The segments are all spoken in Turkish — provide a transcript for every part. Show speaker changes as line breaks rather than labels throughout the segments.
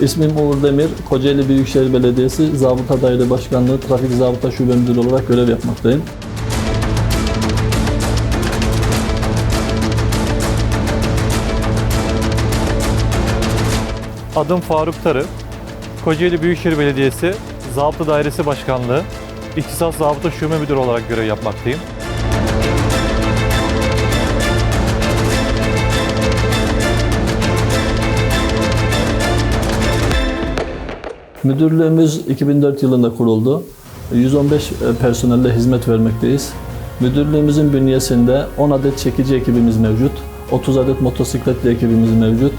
İsmim Uğur Demir, Kocaeli Büyükşehir Belediyesi Zabıta Daire Başkanlığı Trafik Zabıta Şube Müdürü olarak görev yapmaktayım.
Adım Faruk Tarı. Kocaeli Büyükşehir Belediyesi Zabıta Dairesi Başkanlığı İhtisas Zabıta Şube Müdürü olarak görev yapmaktayım.
Müdürlüğümüz 2004 yılında kuruldu. 115 personelle hizmet vermekteyiz. Müdürlüğümüzün bünyesinde 10 adet çekici ekibimiz mevcut, 30 adet motosikletli ekibimiz mevcut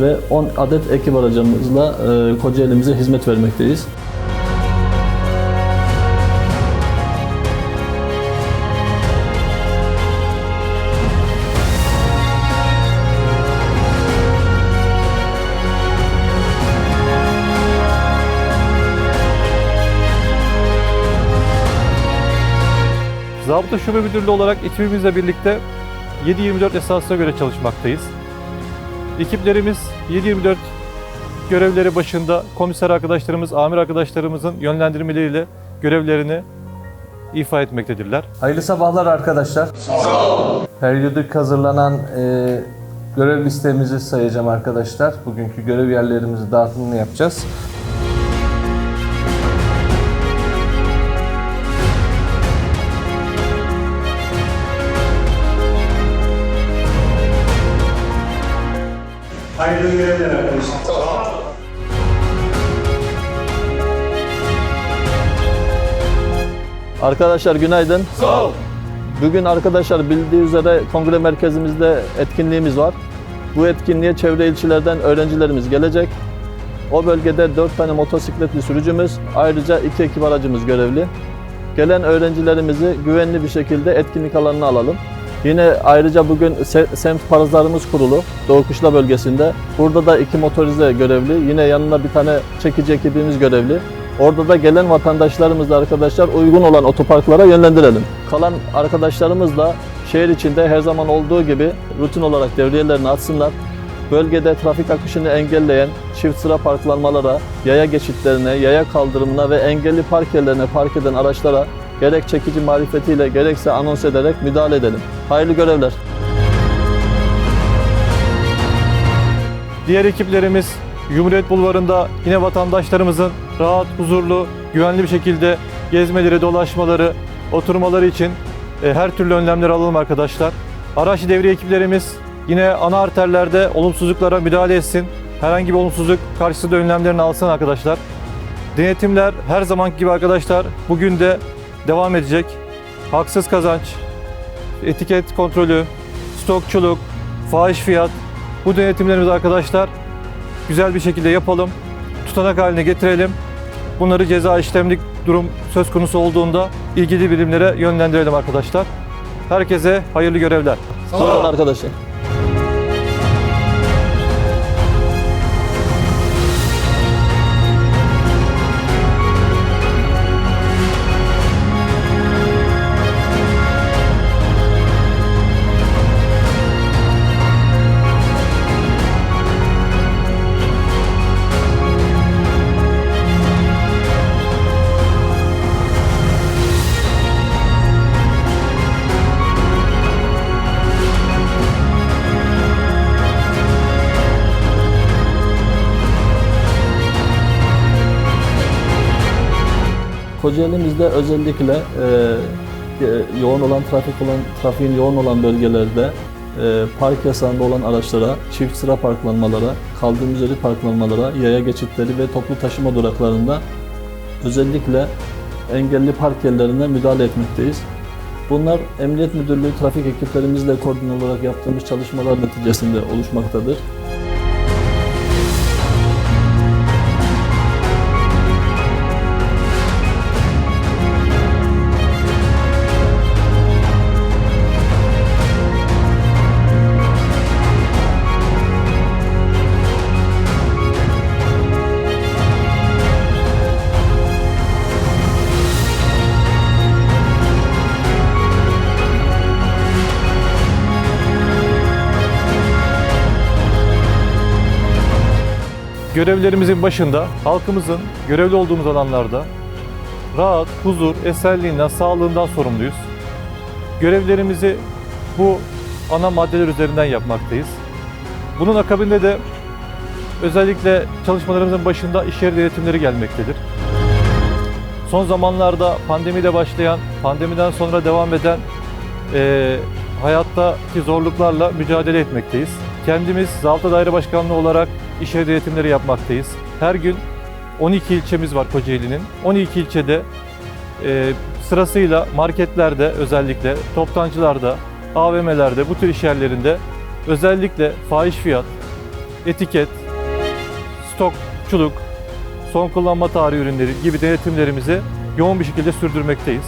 ve 10 adet ekip aracımızla e, Kocaeli'mize hizmet vermekteyiz.
Zabıta Şube Müdürlüğü olarak ekibimizle birlikte 7-24 esasına göre çalışmaktayız. Ekiplerimiz 7-24 görevleri başında komiser arkadaşlarımız, amir arkadaşlarımızın yönlendirmeleriyle görevlerini ifa etmektedirler.
Hayırlı sabahlar arkadaşlar. Sağ olun. Periyodik hazırlanan e, görev listemizi sayacağım arkadaşlar. Bugünkü görev yerlerimizi dağıtımını yapacağız.
Hayırlı görevler arkadaşlar.
Arkadaşlar günaydın. Sağ ol. Bugün arkadaşlar bildiği üzere kongre merkezimizde etkinliğimiz var. Bu etkinliğe çevre ilçelerden öğrencilerimiz gelecek. O bölgede 4 tane motosikletli sürücümüz, ayrıca 2 ekip aracımız görevli. Gelen öğrencilerimizi güvenli bir şekilde etkinlik alanına alalım. Yine ayrıca bugün se- semt pazarımız kurulu Doğu Kışla bölgesinde. Burada da iki motorize görevli. Yine yanında bir tane çekici ekibimiz görevli. Orada da gelen vatandaşlarımızla arkadaşlar uygun olan otoparklara yönlendirelim. Kalan arkadaşlarımız da şehir içinde her zaman olduğu gibi rutin olarak devriyelerini atsınlar. Bölgede trafik akışını engelleyen çift sıra parklanmalara, yaya geçitlerine, yaya kaldırımına ve engelli park yerlerine park eden araçlara gerek çekici marifetiyle gerekse anons ederek müdahale edelim. Hayırlı görevler.
Diğer ekiplerimiz Cumhuriyet Bulvarı'nda yine vatandaşlarımızın rahat, huzurlu, güvenli bir şekilde gezmeleri, dolaşmaları, oturmaları için e, her türlü önlemler alalım arkadaşlar. Araç devriye ekiplerimiz yine ana arterlerde olumsuzluklara müdahale etsin. Herhangi bir olumsuzluk karşısında önlemlerini alsın arkadaşlar. Denetimler her zamanki gibi arkadaşlar bugün de devam edecek. Haksız kazanç, etiket kontrolü, stokçuluk, fahiş fiyat bu denetimlerimizi arkadaşlar güzel bir şekilde yapalım. Tutanak haline getirelim. Bunları ceza işlemlik durum söz konusu olduğunda ilgili birimlere yönlendirelim arkadaşlar. Herkese hayırlı görevler.
Sağ olun arkadaşlar. Kocaeli'mizde özellikle e, e, yoğun olan trafik olan trafiğin yoğun olan bölgelerde e, park yasağında olan araçlara, çift sıra parklanmalara, kaldırım üzeri parklanmalara, yaya geçitleri ve toplu taşıma duraklarında özellikle engelli park yerlerine müdahale etmekteyiz. Bunlar Emniyet Müdürlüğü trafik ekiplerimizle koordine olarak yaptığımız çalışmalar neticesinde oluşmaktadır.
Görevlerimizin başında halkımızın görevli olduğumuz alanlarda rahat, huzur, esenliğinden, sağlığından sorumluyuz. Görevlerimizi bu ana maddeler üzerinden yapmaktayız. Bunun akabinde de özellikle çalışmalarımızın başında iş yeri denetimleri gelmektedir. Son zamanlarda pandemiyle başlayan, pandemiden sonra devam eden eee hayattaki zorluklarla mücadele etmekteyiz. Kendimiz Zabıta Daire Başkanlığı olarak iş yeri denetimleri yapmaktayız. Her gün 12 ilçemiz var Kocaeli'nin. 12 ilçede eee, sırasıyla marketlerde özellikle toptancılarda, AVM'lerde bu tür iş yerlerinde özellikle fahiş fiyat, etiket, stokçuluk, son kullanma tarihi ürünleri gibi denetimlerimizi yoğun bir şekilde sürdürmekteyiz.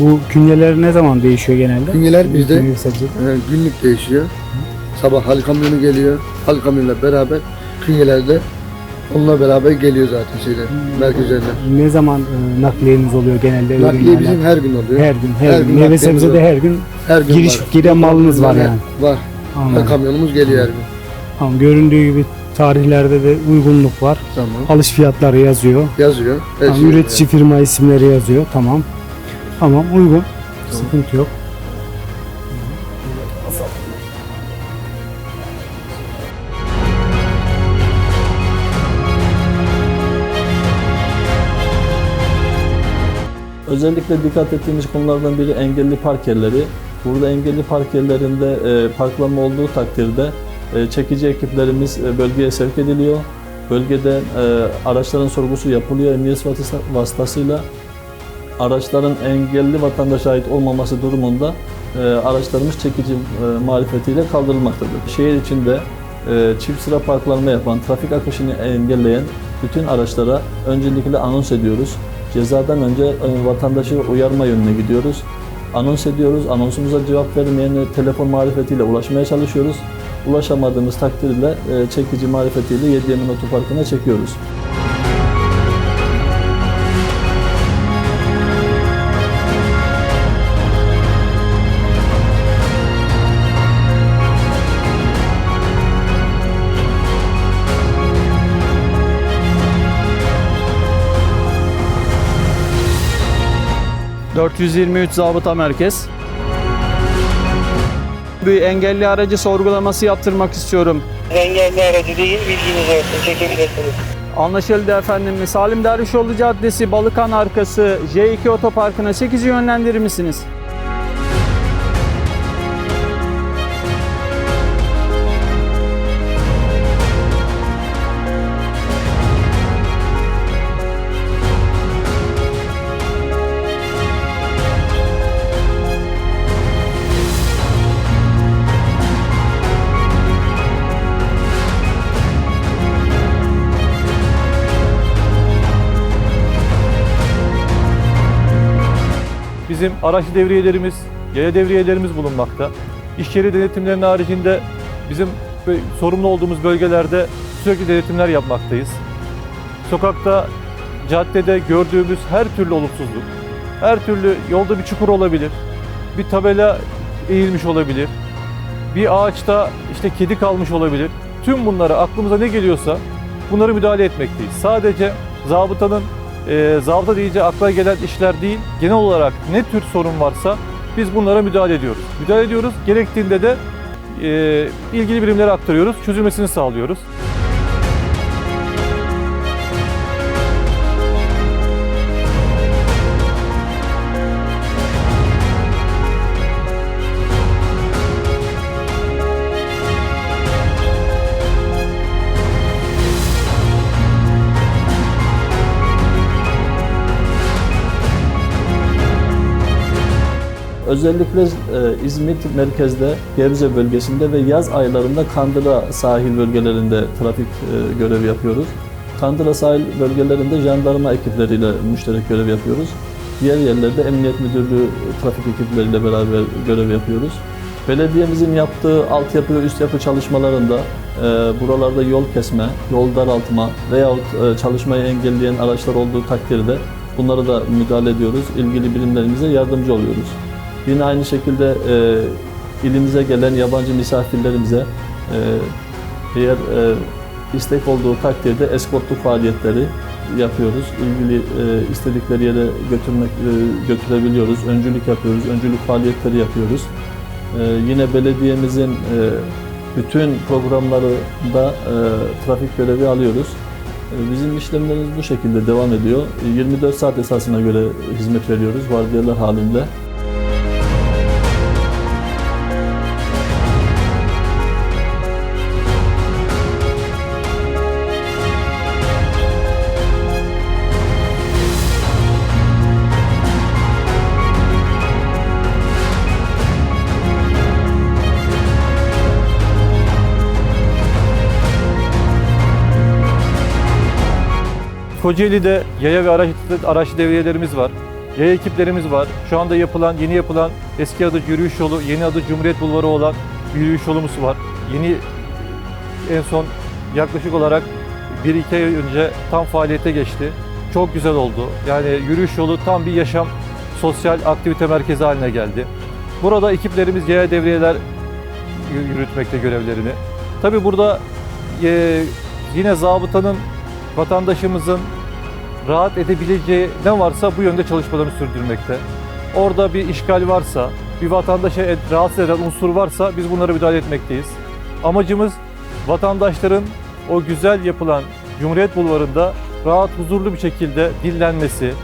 Bu künyeler ne zaman değişiyor genelde?
Künyeler bizde
Künye
e, günlük değişiyor. Sabah hal kamyonu geliyor. Hal kamyonuyla beraber künyelerde onunla beraber geliyor zaten şeyler, merkezlerine.
Ne zaman e, nakliyeniz oluyor genelde?
Nakliye bizim her gün oluyor.
her gün, her,
her
gün.
gün
Meyve sebzede her gün
Her gün
giriş
var.
giren malınız var
Yani
yani.
Var.
Anladım.
kamyonumuz geliyor her gün.
Tamam, göründüğü gibi tarihlerde de uygunluk var.
Tamam.
Alış fiyatları yazıyor.
Yazıyor.
Tamam, üretici firma isimleri yazıyor. Tamam. Tamam uygun. Sıkıntı yok.
Özellikle dikkat ettiğimiz konulardan biri engelli park yerleri. Burada engelli park yerlerinde e, parklama olduğu takdirde e, çekici ekiplerimiz e, bölgeye sevk ediliyor. Bölgede araçların sorgusu yapılıyor. Emniyet vasıtası- vasıtasıyla araçların engelli vatandaşa ait olmaması durumunda e, araçlarımız çekici e, marifetiyle kaldırılmaktadır. Şehir içinde e, çift sıra parklanma yapan, trafik akışını engelleyen bütün araçlara öncelikle anons ediyoruz. Cezadan önce e, vatandaşı uyarma yönüne gidiyoruz. Anons ediyoruz. Anonsumuza cevap vermeyene telefon marifetiyle ulaşmaya çalışıyoruz. Ulaşamadığımız takdirde e, çekici marifetiyle Yediyemin Otoparkı'na çekiyoruz.
...423 Zabıta Merkez. Bir engelli aracı sorgulaması yaptırmak istiyorum.
Engelli aracı değil, bilginiz olsun, çekebilirsiniz.
Anlaşıldı efendim. Salim Dervişoğlu Caddesi, Balıkan arkası J2 Otoparkı'na 8 yönlendirir misiniz?
Bizim araçlı devriyelerimiz, yaya devriyelerimiz bulunmakta. İş yeri denetimlerinin haricinde bizim sorumlu olduğumuz bölgelerde sürekli denetimler yapmaktayız. Sokakta, caddede gördüğümüz her türlü olumsuzluk, her türlü yolda bir çukur olabilir, bir tabela eğilmiş olabilir, bir ağaçta işte kedi kalmış olabilir. Tüm bunlara aklımıza ne geliyorsa bunları müdahale etmekteyiz. Sadece zabıtanın e, zabıta deyince akla gelen işler değil, genel olarak ne tür sorun varsa biz bunlara müdahale ediyoruz. Müdahale ediyoruz, gerektiğinde de e, ilgili birimlere aktarıyoruz, çözülmesini sağlıyoruz.
Özellikle e, İzmit merkezde, Gebze bölgesinde ve yaz aylarında Kandıra sahil bölgelerinde trafik e, görevi yapıyoruz. Kandıra sahil bölgelerinde jandarma ekipleriyle müşterek görev yapıyoruz. Diğer yerlerde Emniyet Müdürlüğü trafik ekipleriyle beraber görev yapıyoruz. Belediyemizin yaptığı altyapı ve üst yapı çalışmalarında e, buralarda yol kesme, yol daraltma veyahut e, çalışmayı engelleyen araçlar olduğu takdirde bunlara da müdahale ediyoruz. İlgili birimlerimize yardımcı oluyoruz. Yine aynı şekilde e, ilimize gelen yabancı misafirlerimize e, eğer e, istek olduğu takdirde eskortluk faaliyetleri yapıyoruz. İlgili e, istedikleri yere götürmek e, götürebiliyoruz. Öncülük yapıyoruz. Öncülük faaliyetleri yapıyoruz. E, yine belediyemizin e, bütün programlarında e, trafik görevi alıyoruz. E, Bizim işlemlerimiz bu şekilde devam ediyor. E, 24 saat esasına göre hizmet veriyoruz vardiyalar halinde.
Kocaeli'de yaya ve araç, araç devriyelerimiz var. Yaya ekiplerimiz var. Şu anda yapılan, yeni yapılan eski adı yürüyüş yolu, yeni adı Cumhuriyet Bulvarı olan yürüyüş yolumuz var. Yeni en son yaklaşık olarak 1-2 ay önce tam faaliyete geçti. Çok güzel oldu. Yani yürüyüş yolu tam bir yaşam, sosyal aktivite merkezi haline geldi. Burada ekiplerimiz yaya devriyeler yü- yürütmekte görevlerini. Tabii burada e, yine zabıtanın vatandaşımızın rahat edebileceği ne varsa bu yönde çalışmalarını sürdürmekte. Orada bir işgal varsa, bir vatandaşa rahatsız eden unsur varsa biz bunlara müdahale etmekteyiz. Amacımız vatandaşların o güzel yapılan Cumhuriyet Bulvarı'nda rahat, huzurlu bir şekilde dinlenmesi,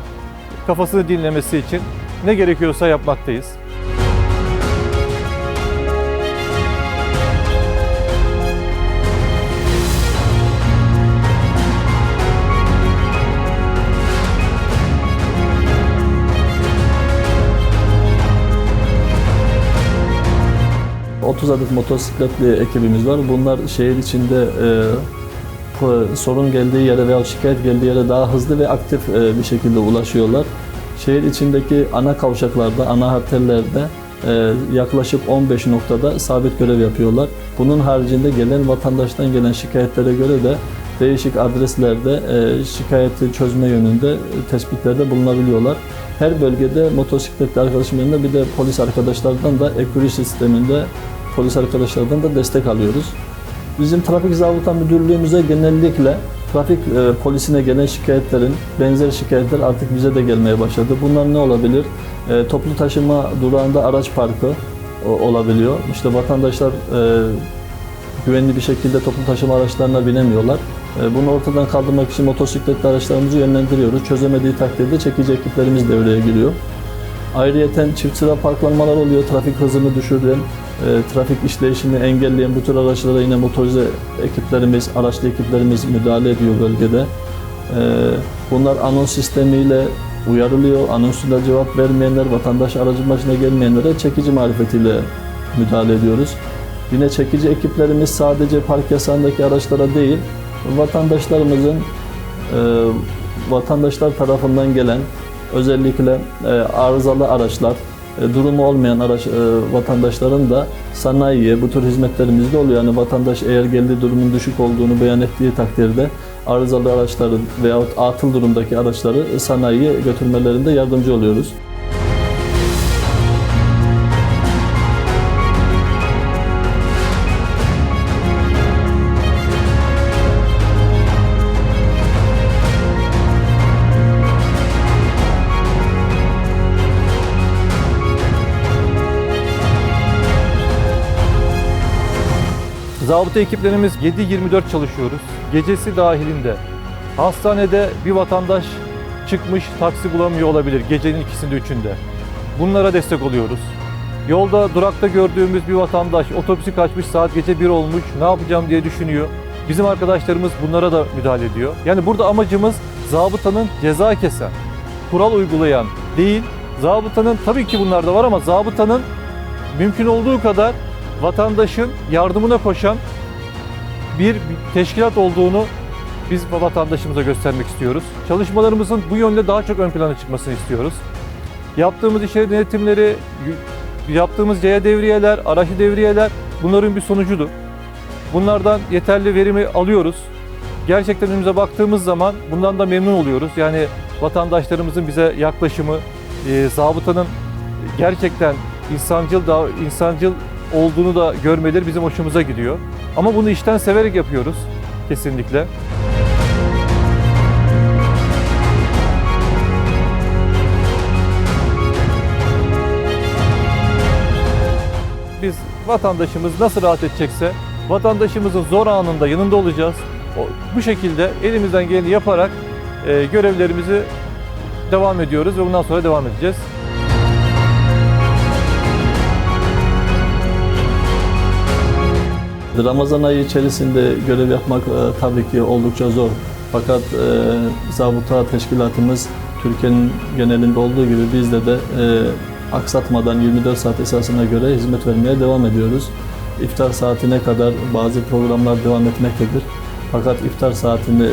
kafasını dinlemesi için ne gerekiyorsa yapmaktayız.
30 adet motosikletli ekibimiz var. Bunlar şehir içinde e, sorun geldiği yere veya şikayet geldiği yere daha hızlı ve aktif e, bir şekilde ulaşıyorlar. Şehir içindeki ana kavşaklarda, ana arterlerde e, yaklaşık 15 noktada sabit görev yapıyorlar. Bunun haricinde gelen vatandaştan gelen şikayetlere göre de değişik adreslerde e, şikayeti çözme yönünde tespitlerde bulunabiliyorlar. Her bölgede motosikletli arkadaşım yanında bir de polis arkadaşlardan da ekürü sisteminde polis arkadaşlardan da destek alıyoruz. Bizim trafik zabıta müdürlüğümüze genellikle trafik e, polisine gelen şikayetlerin benzer şikayetler artık bize de gelmeye başladı. Bunlar ne olabilir? E, toplu taşıma durağında araç parkı o- olabiliyor. İşte vatandaşlar e, güvenli bir şekilde toplu taşıma araçlarına binemiyorlar. E, Bunu ortadan kaldırmak için motosikletli araçlarımızı yönlendiriyoruz. Çözemediği takdirde çekici ekiplerimiz devreye giriyor. Ayrıyeten çift sıra parklanmalar oluyor. Trafik hızını düşüren, e, trafik işleyişini engelleyen bu tür araçlara yine motorize ekiplerimiz, araçlı ekiplerimiz müdahale ediyor bölgede. E, bunlar anons sistemiyle uyarılıyor. Anonsuyla cevap vermeyenler, vatandaş aracın başına gelmeyenlere çekici marifetiyle müdahale ediyoruz. Yine çekici ekiplerimiz sadece park yasağındaki araçlara değil, vatandaşlarımızın e, vatandaşlar tarafından gelen özellikle e, arızalı araçlar, durumu olmayan araç e, vatandaşların da sanayiye bu tür hizmetlerimiz de oluyor. Yani vatandaş eğer geldiği durumun düşük olduğunu beyan ettiği takdirde arızalı araçları veyahut atıl durumdaki araçları sanayiye götürmelerinde yardımcı oluyoruz.
Zabıta ekiplerimiz 7-24 çalışıyoruz. Gecesi dahilinde. Hastanede bir vatandaş çıkmış taksi bulamıyor olabilir gecenin ikisinde üçünde. Bunlara destek oluyoruz. Yolda durakta gördüğümüz bir vatandaş otobüsü kaçmış saat gece 1 olmuş ne yapacağım diye düşünüyor. Bizim arkadaşlarımız bunlara da müdahale ediyor. Yani burada amacımız zabıtanın ceza kesen, kural uygulayan değil. Zabıtanın tabii ki bunlar da var ama zabıtanın mümkün olduğu kadar vatandaşın yardımına koşan bir teşkilat olduğunu biz vatandaşımıza göstermek istiyoruz. Çalışmalarımızın bu yönde daha çok ön plana çıkmasını istiyoruz. Yaptığımız içeri denetimleri, yaptığımız yaya devriyeler, araçlı devriyeler bunların bir sonucudur. Bunlardan yeterli verimi alıyoruz. Gerçekten önümüze baktığımız zaman bundan da memnun oluyoruz. Yani vatandaşlarımızın bize yaklaşımı, e, zabıtanın gerçekten insancıl insancıl olduğunu da görmeleri bizim hoşumuza gidiyor. Ama bunu işten severek yapıyoruz kesinlikle. Biz vatandaşımız nasıl rahat edecekse vatandaşımızın zor anında yanında olacağız. Bu şekilde elimizden geleni yaparak e, görevlerimizi devam ediyoruz ve bundan sonra devam edeceğiz.
Ramazan ayı içerisinde görev yapmak e, tabii ki oldukça zor. Fakat e, zabıta teşkilatımız Türkiye'nin genelinde olduğu gibi bizde de e, aksatmadan 24 saat esasına göre hizmet vermeye devam ediyoruz. İftar saatine kadar bazı programlar devam etmektedir. Fakat iftar saatini e,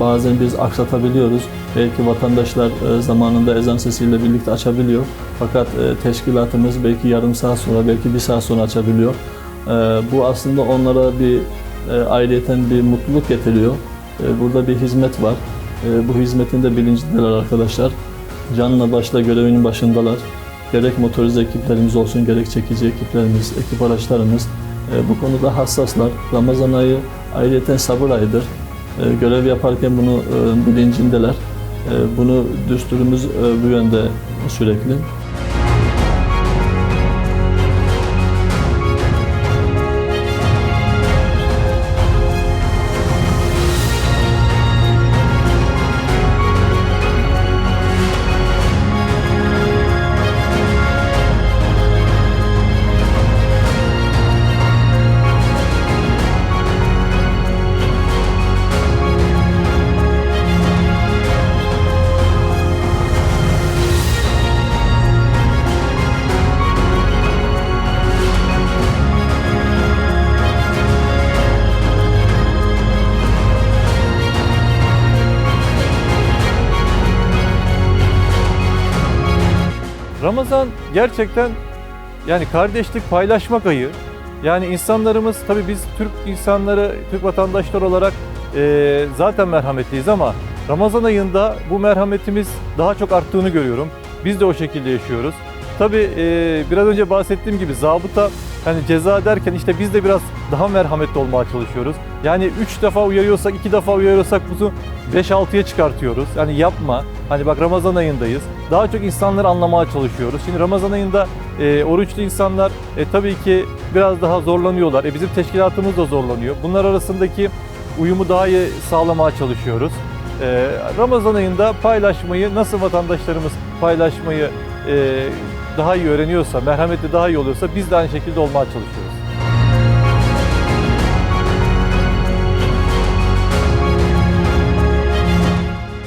bazen biz aksatabiliyoruz. Belki vatandaşlar e, zamanında ezan sesiyle birlikte açabiliyor. Fakat teşkilatımız belki yarım saat sonra, belki bir saat sonra açabiliyor. Ee, Bu aslında onlara bir e, ayrıyeten bir mutluluk getiriyor. Ee, Burada bir hizmet var. Ee, Bu hizmetin de bilincindeler arkadaşlar. Canla başla görevinin başındalar. Gerek motorize ekiplerimiz olsun, gerek çekici ekiplerimiz, ekip araçlarımız e, bu konuda hassaslar. Ramazan ayı ayrıyeten sabır ayıdır. Ee, Görev yaparken bunu e, bilincindeler. Bunu düsturumuz e, bu yönde sürekli.
Gerçekten yani kardeşlik paylaşmak ayı. Yani insanlarımız tabii biz Türk insanları, Türk vatandaşlar olarak eee, zaten merhametliyiz ama Ramazan ayında bu merhametimiz daha çok arttığını görüyorum. Biz de o şekilde yaşıyoruz. Tabii eee, biraz önce bahsettiğim gibi zabıta hani ceza derken işte biz de biraz daha merhametli olmaya çalışıyoruz. Yani 3 defa uyarıyorsak, 2 defa uyarıyorsak bunu 5-6'ya çıkartıyoruz. Yani yapma. Hani bak Ramazan ayındayız. Daha çok insanları anlamaya çalışıyoruz. Şimdi Ramazan ayında e, oruçlu insanlar e, tabii ki biraz daha zorlanıyorlar. E, bizim teşkilatımız da zorlanıyor. Bunlar arasındaki uyumu daha iyi sağlamaya çalışıyoruz. E, Ramazan ayında paylaşmayı, nasıl vatandaşlarımız paylaşmayı e, daha iyi öğreniyorsa, merhametli daha iyi oluyorsa biz de aynı şekilde olmaya çalışıyoruz.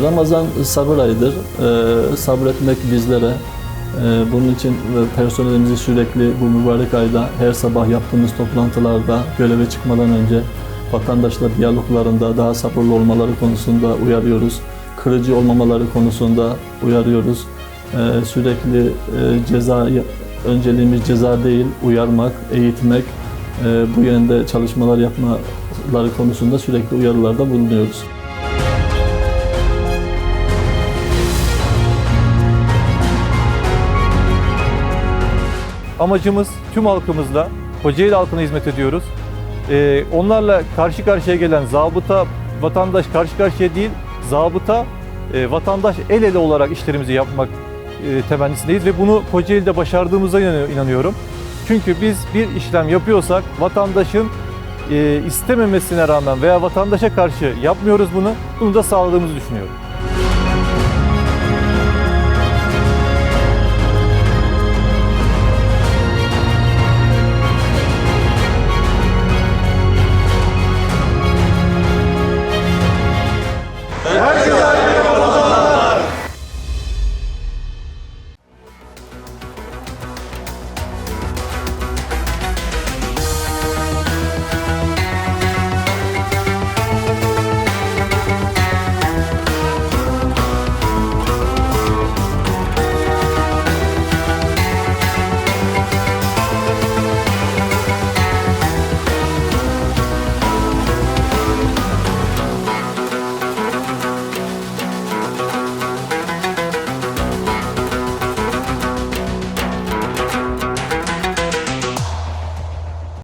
Ramazan sabır ayıdır. Ee, sabretmek bizlere. Ee, bunun için personelimizi sürekli bu mübarek ayda her sabah yaptığımız toplantılarda göreve çıkmadan önce vatandaşla diyaloglarında daha sabırlı olmaları konusunda uyarıyoruz. Kırıcı olmamaları konusunda uyarıyoruz. Ee, sürekli e, ceza önceliğimiz ceza değil, uyarmak, eğitmek, e, bu yönde çalışmalar yapmaları konusunda sürekli uyarılarda bulunuyoruz.
Amacımız tüm halkımızla, Kocaeli halkına hizmet ediyoruz. Ee, onlarla karşı karşıya gelen zabıta, vatandaş karşı karşıya değil, zabıta, e, vatandaş el ele olarak işlerimizi yapmak temennisindeyiz ve bunu Kocaeli'de başardığımıza inan- inanıyorum. Çünkü biz bir işlem yapıyorsak vatandaşın e, istememesine rağmen veya vatandaşa karşı yapmıyoruz bunu, bunu da sağladığımızı düşünüyorum.